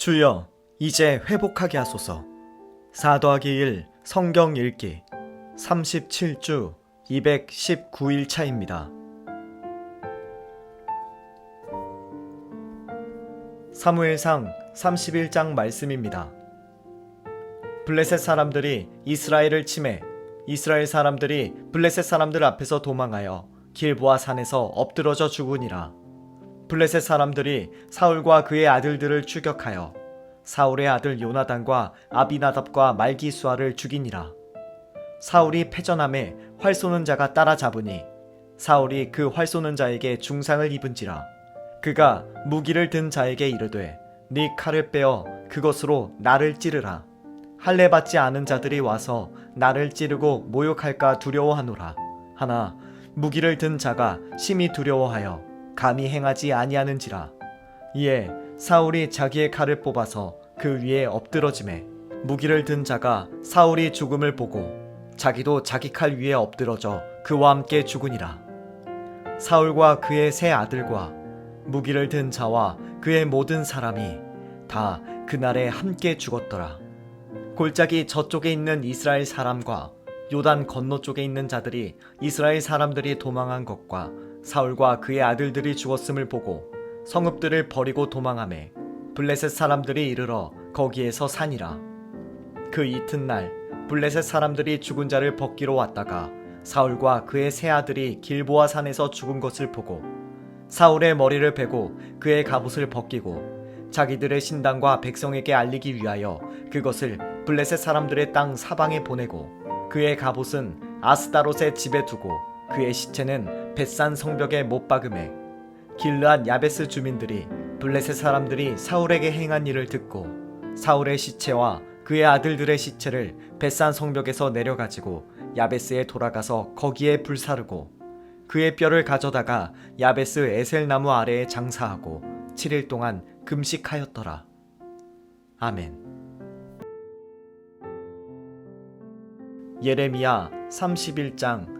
주여, 이제 회복하게 하소서. 4 더하기 1 성경 읽기 37주 219일 차입니다. 사무엘상 31장 말씀입니다. 블레셋 사람들이 이스라엘을 침해 이스라엘 사람들이 블레셋 사람들 앞에서 도망하여 길보아 산에서 엎드러져 죽으니라. 블레셋 사람들이 사울과 그의 아들들을 추격하여 사울의 아들 요나단과 아비나답과 말기수아를 죽이니라. 사울이 패전함에 활 쏘는 자가 따라잡으니 사울이 그 활 쏘는 자에게 중상을 입은지라. 그가 무기를 든 자에게 이르되 네 칼을 빼어 그것으로 나를 찌르라. 할례 받지 않은 자들이 와서 나를 찌르고 모욕할까 두려워하노라. 하나 무기를 든 자가 심히 두려워하여 감히 행하지 아니하는지라. 이에 사울이 자기의 칼을 뽑아서 그 위에 엎드러짐에 무기를 든 자가 사울이 죽음을 보고 자기도 자기 칼 위에 엎드러져 그와 함께 죽으니라. 사울과 그의 세 아들과 무기를 든 자와 그의 모든 사람이 다 그날에 함께 죽었더라. 골짜기 저쪽에 있는 이스라엘 사람과 요단 건너 쪽에 있는 자들이 이스라엘 사람들이 도망한 것과 사울과 그의 아들들이 죽었음을 보고 성읍들을 버리고 도망함에 블레셋 사람들이 이르러 거기에서 사니라. 그 이튿날 블레셋 사람들이 죽은 자를 벗기로 왔다가 사울과 그의 세 아들이 길보아 산에서 죽은 것을 보고 사울의 머리를 베고 그의 갑옷을 벗기고 자기들의 신당과 백성에게 알리기 위하여 그것을 블레셋 사람들의 땅 사방에 보내고 그의 갑옷은 아스타롯의 집에 두고 그의 시체는 벳산 성벽에 못 박음해 길르앗 야베스 주민들이 블레셋 사람들이 사울에게 행한 일을 듣고 사울의 시체와 그의 아들들의 시체를 벳산 성벽에서 내려가지고 야베스에 돌아가서 거기에 불사르고 그의 뼈를 가져다가 야베스 에셀 나무 아래에 장사하고 7일 동안 금식하였더라. 아멘. 예레미야 31장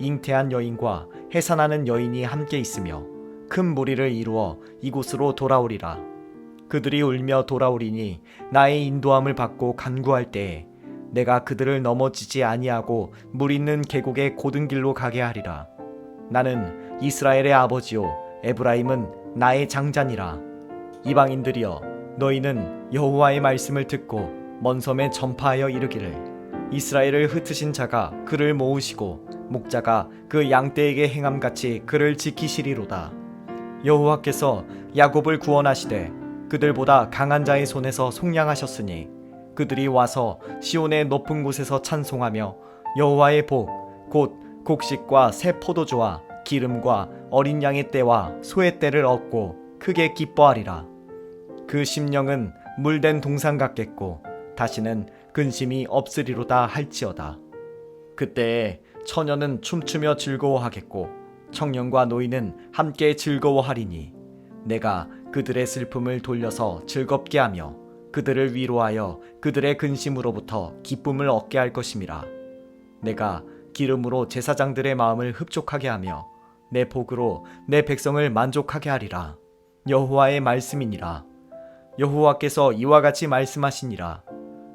잉태한 여인과 해산하는 여인이 함께 있으며 큰 무리를 이루어 이곳으로 돌아오리라. 그들이 울며 돌아오리니 나의 인도함을 받고 간구할 때에 내가 그들을 넘어지지 아니하고 물 있는 계곡의 고든 길로 가게 하리라. 나는 이스라엘의 아버지요 에브라임은 나의 장자니라. 이방인들이여 너희는 여호와의 말씀을 듣고 먼 섬에 전파하여 이르기를 이스라엘을 흩으신 자가 그를 모으시고 목자가 그 양떼에게 행함 같이 그를 지키시리로다. 여호와께서 야곱을 구원하시되 그들보다 강한 자의 손에서 속량하셨으니 그들이 와서 시온의 높은 곳에서 찬송하며 여호와의 복 곧 곡식과 새 포도주와 기름과 어린 양의 떼와 소의 떼를 얻고 크게 기뻐하리라. 그 심령은 물된 동상 같겠고 다시는 근심이 없으리로다 할지어다. 그때에 처녀는 춤추며 즐거워하겠고 청년과 노인은 함께 즐거워하리니 내가 그들의 슬픔을 돌려서 즐겁게 하며 그들을 위로하여 그들의 근심으로부터 기쁨을 얻게 할 것임이라. 내가 기름으로 제사장들의 마음을 흡족하게 하며 내 복으로 내 백성을 만족하게 하리라. 여호와의 말씀이니라. 여호와께서 이와 같이 말씀하시니라.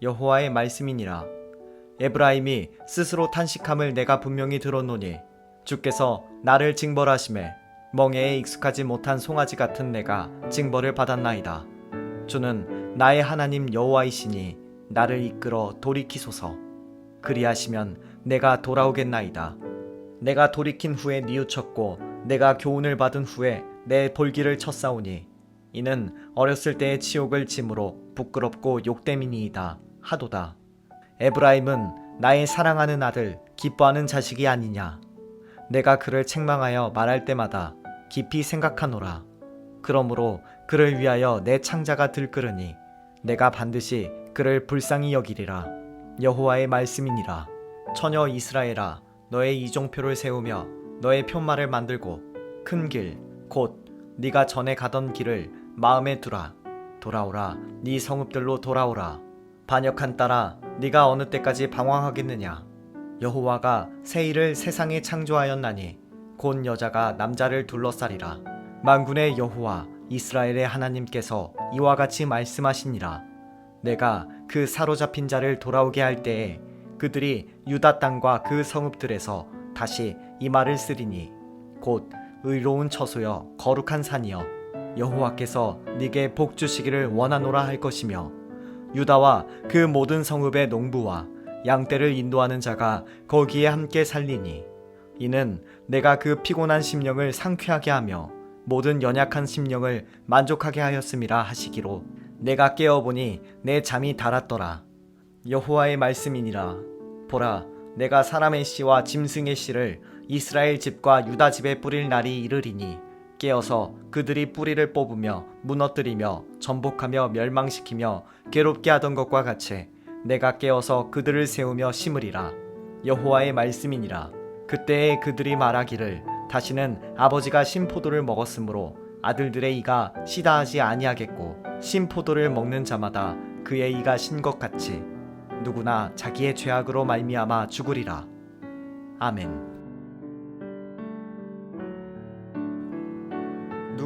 여호와의 말씀이니라. 에브라임이 스스로 탄식함을 내가 분명히 들었노니 주께서 나를 징벌하심에 멍에에 익숙하지 못한 송아지 같은 내가 징벌을 받았나이다. 주는 나의 하나님 여호와이시니 나를 이끌어 돌이키소서. 그리하시면 내가 돌아오겠나이다. 내가 돌이킨 후에 뉘우쳤고 내가 교훈을 받은 후에 내 볼기를 쳤사오니 이는 어렸을 때의 치욕을 짐으로 부끄럽고 욕됨이니이다 하도다. 에브라임은 나의 사랑하는 아들 기뻐하는 자식이 아니냐. 내가 그를 책망하여 말할 때마다 깊이 생각하노라. 그러므로 그를 위하여 내 창자가 들끓으니 내가 반드시 그를 불쌍히 여기리라. 여호와의 말씀이니라. 처녀 이스라엘아 너의 이종표를 세우며 너의 표말을 만들고 큰 길 곧 네가 전에 가던 길을 마음에 두라. 돌아오라. 네 성읍들로 돌아오라. 반역한 딸아 네가 어느 때까지 방황하겠느냐. 여호와가 새 일을 세상에 창조하였나니 곧 여자가 남자를 둘러싸리라. 만군의 여호와 이스라엘의 하나님께서 이와 같이 말씀하시니라. 내가 그 사로잡힌 자를 돌아오게 할 때에 그들이 유다 땅과 그 성읍들에서 다시 이 말을 쓰리니 곧 의로운 처소여 거룩한 산이여 여호와께서 네게 복 주시기를 원하노라 할 것이며 유다와 그 모든 성읍의 농부와 양떼를 인도하는 자가 거기에 함께 살리니 이는 내가 그 피곤한 심령을 상쾌하게 하며 모든 연약한 심령을 만족하게 하였음이라 하시기로 내가 깨어보니 내 잠이 달았더라. 여호와의 말씀이니라. 보라 내가 사람의 씨와 짐승의 씨를 이스라엘 집과 유다 집에 뿌릴 날이 이르리니 깨어서 그들이 뿌리를 뽑으며 무너뜨리며 전복하며 멸망시키며 괴롭게 하던 것과 같이 내가 깨어서 그들을 세우며 심으리라. 여호와의 말씀이니라. 그때에 그들이 말하기를 다시는 아버지가 신포도를 먹었으므로 아들들의 이가 시다하지 아니하겠고 신포도를 먹는 자마다 그의 이가 신 것 같이 누구나 자기의 죄악으로 말미암아 죽으리라. 아멘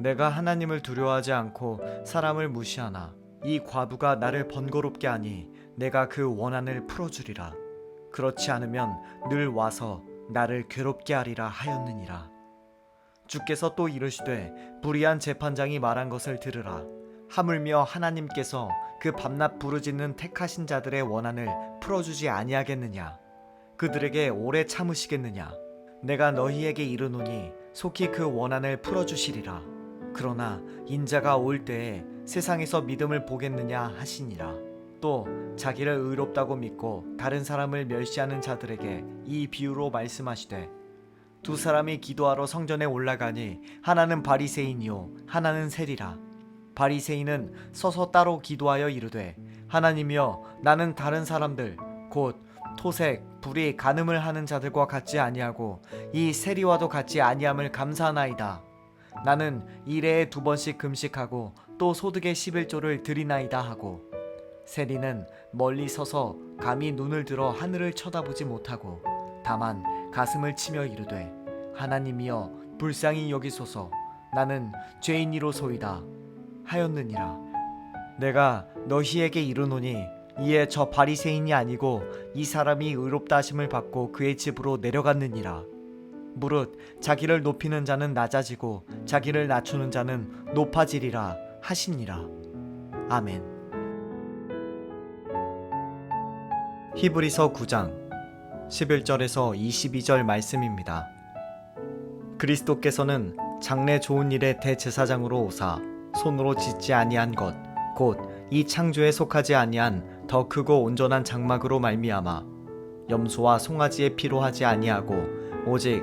내가 하나님을 두려워하지 않고 사람을 무시하나 이 과부가 나를 번거롭게 하니 내가 그 원한을 풀어주리라. 그렇지 않으면 늘 와서 나를 괴롭게 하리라 하였느니라. 주께서 또 이르시되 불의한 재판장이 말한 것을 들으라. 하물며 하나님께서 그 밤낮 부르짖는 택하신 자들의 원한을 풀어주지 아니하겠느냐? 그들에게 오래 참으시겠느냐? 내가 너희에게 이르노니 속히 그 원한을 풀어주시리라. 그러나 인자가 올 때에 세상에서 믿음을 보겠느냐 하시니라. 또 자기를 의롭다고 믿고 다른 사람을 멸시하는 자들에게 이 비유로 말씀하시되 두 사람이 기도하러 성전에 올라가니 하나는 바리새인이요 하나는 세리라. 바리새인은 서서 따로 기도하여 이르되 하나님이여 나는 다른 사람들 곧 토색 불이 간음을 하는 자들과 같지 아니하고 이 세리와도 같지 아니함을 감사하나이다. 나는 일해에 두 번씩 금식하고 또 소득의 11조를 드리나이다 하고 세리는 멀리 서서 감히 눈을 들어 하늘을 쳐다보지 못하고 다만 가슴을 치며 이르되 하나님이여 불쌍히 여기소서. 나는 죄인이로소이다 하였느니라. 내가 너희에게 이르노니 이에 저 바리새인이 아니고 이 사람이 의롭다 하심을 받고 그의 집으로 내려갔느니라 무릇 자기를 높이는 자는 낮아지고 자기를 낮추는 자는 높아지리라 하시니라. 아멘. 히브리서 9장 11절에서 22절 말씀입니다. 그리스도께서는 장래 좋은 일의 대제사장으로 오사 손으로 짓지 아니한 것 곧 이 창조에 속하지 아니한 더 크고 온전한 장막으로 말미암아 염소와 송아지의 피로 하지 아니하고 오직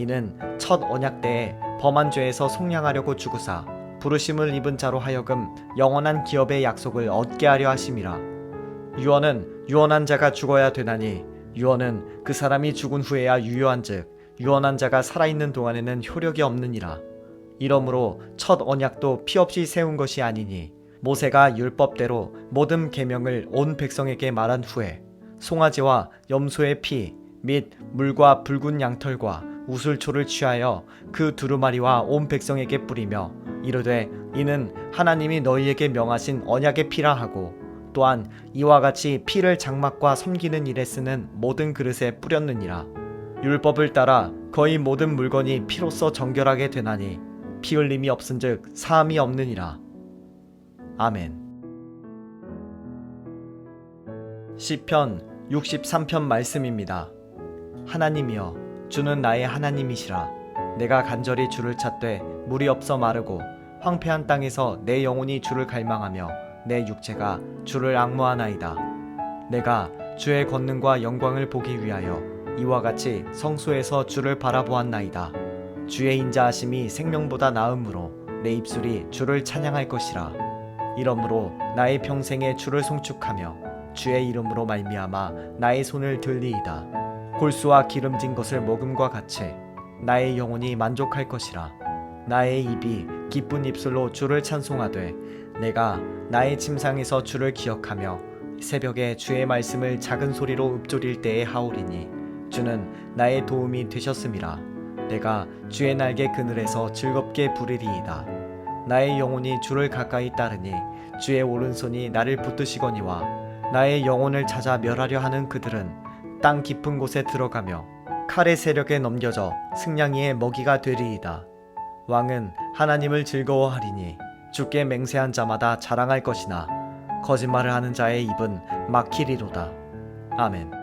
이는 첫 언약 때에 범한 죄에서 속량하려고 죽으사 부르심을 입은 자로 하여금 영원한 기업의 약속을 얻게 하려 하심이라. 유언은 유언한 자가 죽어야 되나니 유언은 그 사람이 죽은 후에야 유효한즉 유언한 자가 살아있는 동안에는 효력이 없느니라. 이러므로 첫 언약도 피 없이 세운 것이 아니니 모세가 율법대로 모든 계명을 온 백성에게 말한 후에 송아지와 염소의 피 및 물과 붉은 양털과 우슬초를 취하여 그 두루마리와 온 백성에게 뿌리며 이르되 이는 하나님이 너희에게 명하신 언약의 피라 하고 또한 이와 같이 피를 장막과 섬기는 일에 쓰는 모든 그릇에 뿌렸느니라 율법을 따라 거의 모든 물건이 피로써 정결하게 되나니 피 흘림이 없은즉 사함이 없느니라. 아멘. 시편 63편 말씀입니다. 하나님이여 주는 나의 하나님이시라 내가 간절히 주를 찾되 물이 없어 마르고 황폐한 땅에서 내 영혼이 주를 갈망하며 내 육체가 주를 악무하나이다. 내가 주의 권능과 영광을 보기 위하여 이와 같이 성소에서 주를 바라보았나이다. 주의 인자하심이 생명보다 나음으로 내 입술이 주를 찬양할 것이라. 이러므로 나의 평생에 주를 송축하며 주의 이름으로 말미암아 나의 손을 들리이다. 골수와 기름진 것을 먹음과 같이 나의 영혼이 만족할 것이라. 나의 입이 기쁜 입술로 주를 찬송하되 내가 나의 침상에서 주를 기억하며 새벽에 주의 말씀을 작은 소리로 읊조릴 때에 하오리니 주는 나의 도움이 되셨음이라. 내가 주의 날개 그늘에서 즐겁게 부르리이다. 나의 영혼이 주를 가까이 따르니 주의 오른손이 나를 붙드시거니와 나의 영혼을 찾아 멸하려 하는 그들은 땅 깊은 곳에 들어가며 칼의 세력에 넘겨져 승냥이의 먹이가 되리이다. 왕은 하나님을 즐거워하리니 주께 맹세한 자마다 자랑할 것이나 거짓말을 하는 자의 입은 막히리로다. 아멘.